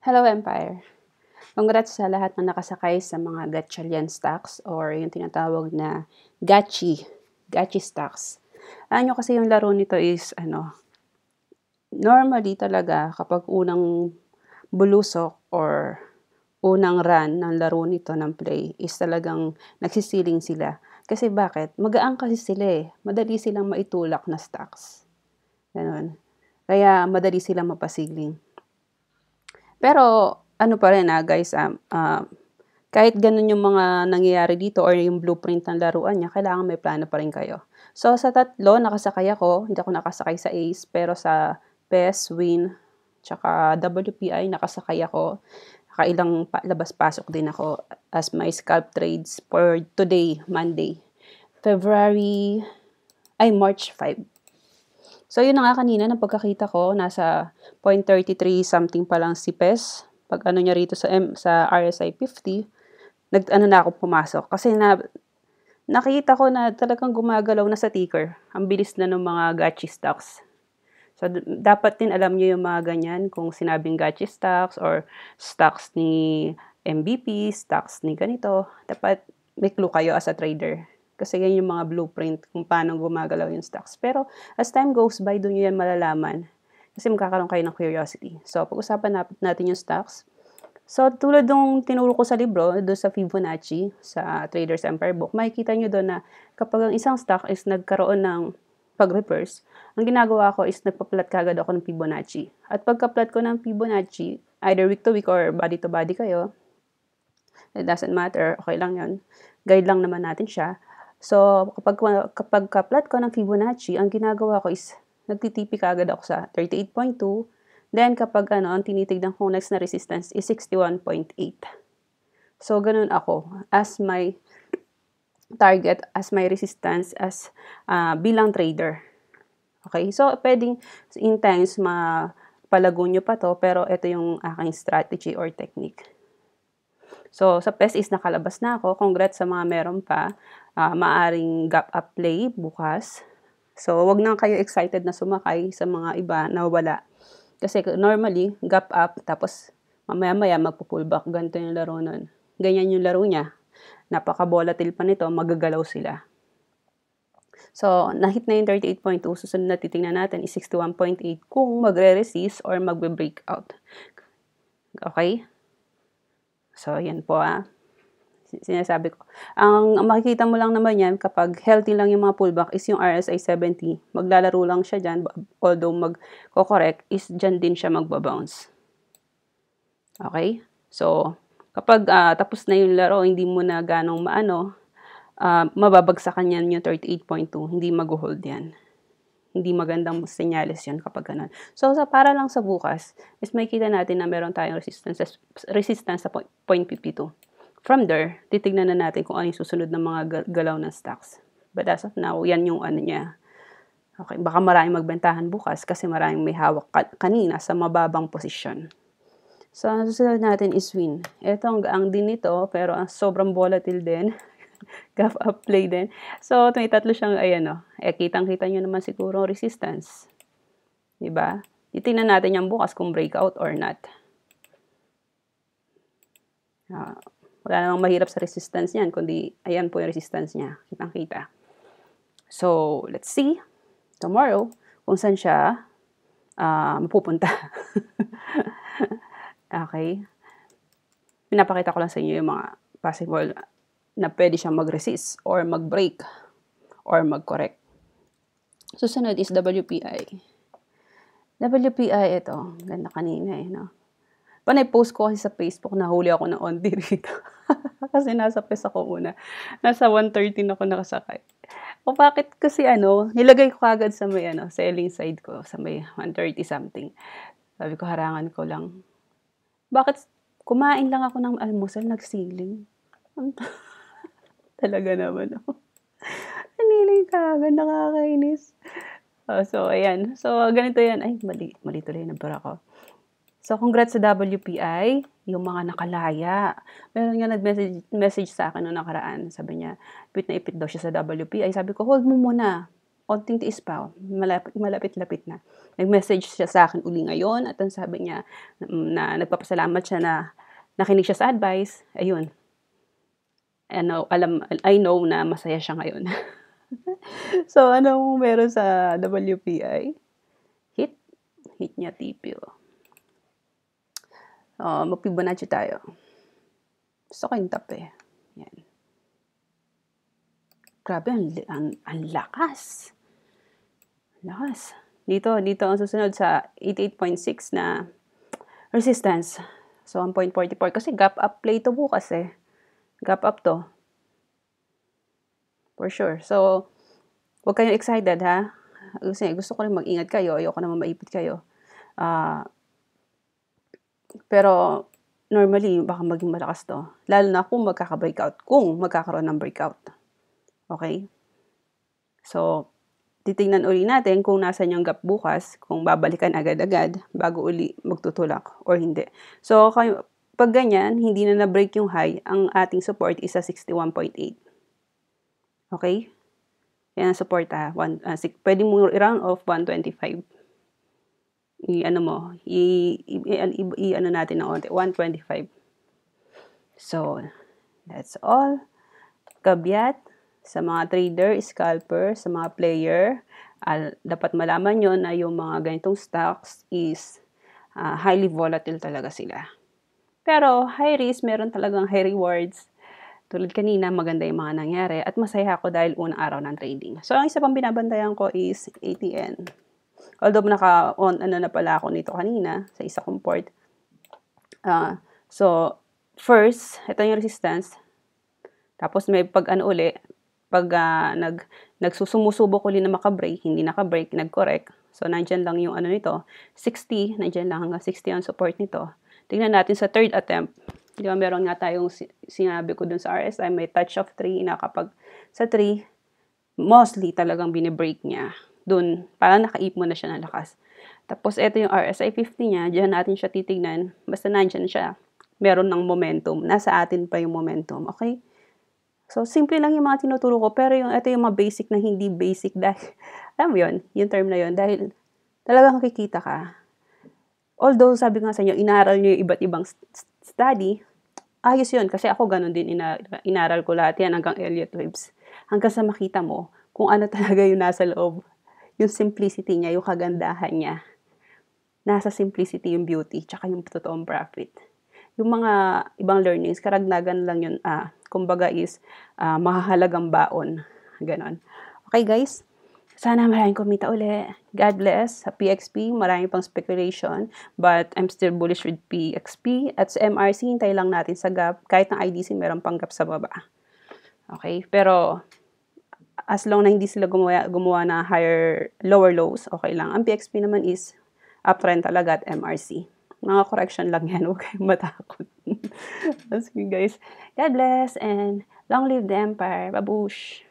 Hello Empire! Congrats sa lahat na nakasakay sa mga Gatchalian stocks or yung tinatawag na Gachi, Gachi stocks. Nyo kasi yung laro nito is ano, normally talaga kapag unang bulusok or unang run ng laro nito ng play is talagang nagsisiling sila. Kasi bakit? Magaan kasi sila eh. Madali silang maitulak na stocks. Ganun. Kaya madali silang mapasiling. Pero ano pa rin ah, guys, um, uh, kahit ganun yung mga nangyayari dito or yung blueprint ng laruan niya, kailangan may plano pa rin kayo. So, sa tatlo, nakasakay ako. Hindi ako nakasakay sa ACE, pero sa PES, WIN, tsaka WPI, nakasakay ako. Nakailang pa- labas-pasok din ako as my scalp trades for today, Monday. February, ay March 5. So, yun na nga kanina, ng pagkakita ko, nasa 0.33 something pa lang si PES pag ano niya rito sa M, sa RSI 50, nag ano na ako pumasok kasi na nakita ko na talagang gumagalaw na sa ticker. Ang bilis na ng mga gachi stocks. So, dapat din alam niyo yung mga ganyan kung sinabing gachi stocks or stocks ni MVP, stocks ni ganito. Dapat may clue kayo as a trader. Kasi yan yung mga blueprint kung paano gumagalaw yung stocks. Pero as time goes by, doon yan malalaman kasi magkakaroon kayo ng curiosity. So, pag-usapan natin yung stocks. So, tulad ng tinuro ko sa libro, doon sa Fibonacci, sa Trader's Empire book, makikita nyo doon na kapag ang isang stock is nagkaroon ng pag-reverse, ang ginagawa ko is nagpa-plot kagad ako ng Fibonacci. At pagka-plot ko ng Fibonacci, either week to week or body to body kayo, it doesn't matter, okay lang yon Guide lang naman natin siya. So, kapag, kapag ka-plot ko ng Fibonacci, ang ginagawa ko is nagtitipi agad ako sa 38.2. Then, kapag ano, ang tinitignan kong next na resistance is 61.8. So, ganun ako. As my target, as my resistance, as uh, bilang trader. Okay? So, pwedeng in times mapalago nyo pa to, pero ito yung aking strategy or technique. So, sa PES is nakalabas na ako. Congrats sa mga meron pa. Uh, maaring gap up play bukas. So, wag na kayo excited na sumakay sa mga iba na wala. Kasi normally, gap up, tapos mamaya-maya magpo-pullback. Ganito yung laro nun. Ganyan yung laro niya. Napaka-volatile pa nito, magagalaw sila. So, nahit na yung 38.2. Susunod na titingnan natin is 61.8 kung magre-resist or magbe-breakout. Okay? So, yan po ah sinasabi ko. Ang, makikita mo lang naman yan kapag healthy lang yung mga pullback is yung RSI 70. Maglalaro lang siya dyan, although mag-correct is dyan din siya magbabounce. Okay? So, kapag uh, tapos na yung laro, hindi mo na ganong maano, uh, mababagsakan yan yung 38.2. Hindi mag-hold yan. Hindi magandang senyales yun kapag ganun. So, sa para lang sa bukas, is makikita natin na meron tayong resistance, resistance sa 0.52. From there, titignan na natin kung ano yung susunod ng mga galaw ng stocks. But as of now, yan yung ano niya. Okay, baka maraming magbentahan bukas kasi maraming may hawak ka- kanina sa mababang posisyon. So, ang susunod natin is win. Ito ang gaang din nito, pero ang sobrang volatile din. Gap up play din. So, may tatlo siyang, ayan o. Eh, kitang-kita nyo naman siguro resistance. Diba? Titingnan natin yung bukas kung breakout or not. Uh, wala namang mahirap sa resistance niyan, kundi ayan po yung resistance niya. Kitang-kita. So, let's see tomorrow kung saan siya uh, mapupunta. okay. Pinapakita ko lang sa inyo yung mga possible na pwede siyang mag-resist or mag-break or mag-correct. Susunod is WPI. WPI, ito. Ganda kanina eh, no? Panay-post ko kasi sa Facebook na huli ako ng onti rito. kasi nasa pes ako una. Nasa 113 ako nakasakay. O bakit kasi ano, nilagay ko agad sa may ano, selling side ko, sa may 130 something. Sabi ko, harangan ko lang. Bakit kumain lang ako ng almusal, nagsiling? Talaga naman ako. Naniling ka agad, nakakainis. Oh, so, ayan. So, ganito yan. Ay, mali. Mali tuloy, nabara ko. So, congrats sa WPI, yung mga nakalaya. Meron nga nag-message message sa akin noong nakaraan. Sabi niya, ipit na ipit daw siya sa WPI. Sabi ko, hold mo muna. konting tiis pa, malapit, malapit-lapit na. Nag-message siya sa akin uli ngayon at ang sabi niya na, na nagpapasalamat siya na nakinig siya sa advice. Ayun. Ano, alam, I know na masaya siya ngayon. so, ano meron sa WPI? Hit. Hit niya TPO. Oh, mag-Fibonacci tayo. Gusto ko yung top. Yan. Grabe, ang, ang, ang lakas. Lakas. Dito, dito ang susunod sa 88.6 na resistance. So, 1.44. Kasi gap up play to bukas eh. Gap up to. For sure. So, huwag kayong excited ha. Kasi gusto ko rin mag-ingat kayo. Ayoko naman maipit kayo. Uh, pero, normally, baka maging malakas to. Lalo na kung magkaka-breakout. Kung magkakaroon ng breakout. Okay? So, titingnan uli natin kung nasan yung gap bukas, kung babalikan agad-agad bago uli magtutulak or hindi. So, pag ganyan, hindi na na-break yung high, ang ating support is sa 61.8. Okay? Yan ang support ha. One, uh, six, pwede mo i-round off 125. I, ano mo, i, i, ano natin ng onte, 125. So, that's all. Kabyat, sa mga trader, scalper, sa mga player, uh, dapat malaman nyo na yung mga ganitong stocks is uh, highly volatile talaga sila. Pero high risk, meron talagang high rewards tulad kanina, maganda yung mga nangyari at masaya ako dahil unang araw ng trading. So, ang isa pang binabantayan ko is ATN. Although naka-on ano na pala ako nito kanina sa isa kong port. Uh, so, first, ito yung resistance. Tapos may pag ano uli, pag uh, nag, nagsusumusubok uli na makabreak, hindi nakabreak, nag-correct. So, nandyan lang yung ano nito, 60, nandyan lang hanggang 60 ang support nito. Tingnan natin sa third attempt. Di ba, meron nga tayong sinabi ko dun sa RSI, may touch of 3 na kapag sa 3, mostly talagang binibreak niya. Dun, parang nakaip mo na siya ng lakas. Tapos, ito yung RSI 50 niya, diyan natin siya titignan. Basta nandyan siya. Meron ng momentum. Nasa atin pa yung momentum. Okay? So, simple lang yung mga tinuturo ko. Pero yung, ito yung mga basic na hindi basic dahil, alam mo yun, yung term na yun, dahil talagang nakikita ka. Although, sabi nga sa inyo, inaral nyo yung iba't ibang study, ayos yun. Kasi ako ganun din, ina- inaral ko lahat yan hanggang Elliott Waves. Hanggang sa makita mo kung ano talaga yung nasa loob. Yung simplicity niya, yung kagandahan niya. Nasa simplicity yung beauty, tsaka yung totoong profit. Yung mga ibang learnings, karagnagan lang yun, ah, kumbaga is, ah, mahahalagang baon. Ganon. Okay guys, sana maraming kumita uli. God bless. Sa PXP, marami pang speculation. But I'm still bullish with PXP. At sa MRC, hintay lang natin sa gap. Kahit ng IDC, meron pang gap sa baba. Okay? Pero, as long na hindi sila gumawa, gumawa na higher, lower lows, okay lang. Ang PXP naman is uptrend talaga at MRC. Mga correction lang yan. Huwag kayong matakot. Sige guys. God bless and long live the empire. Babush!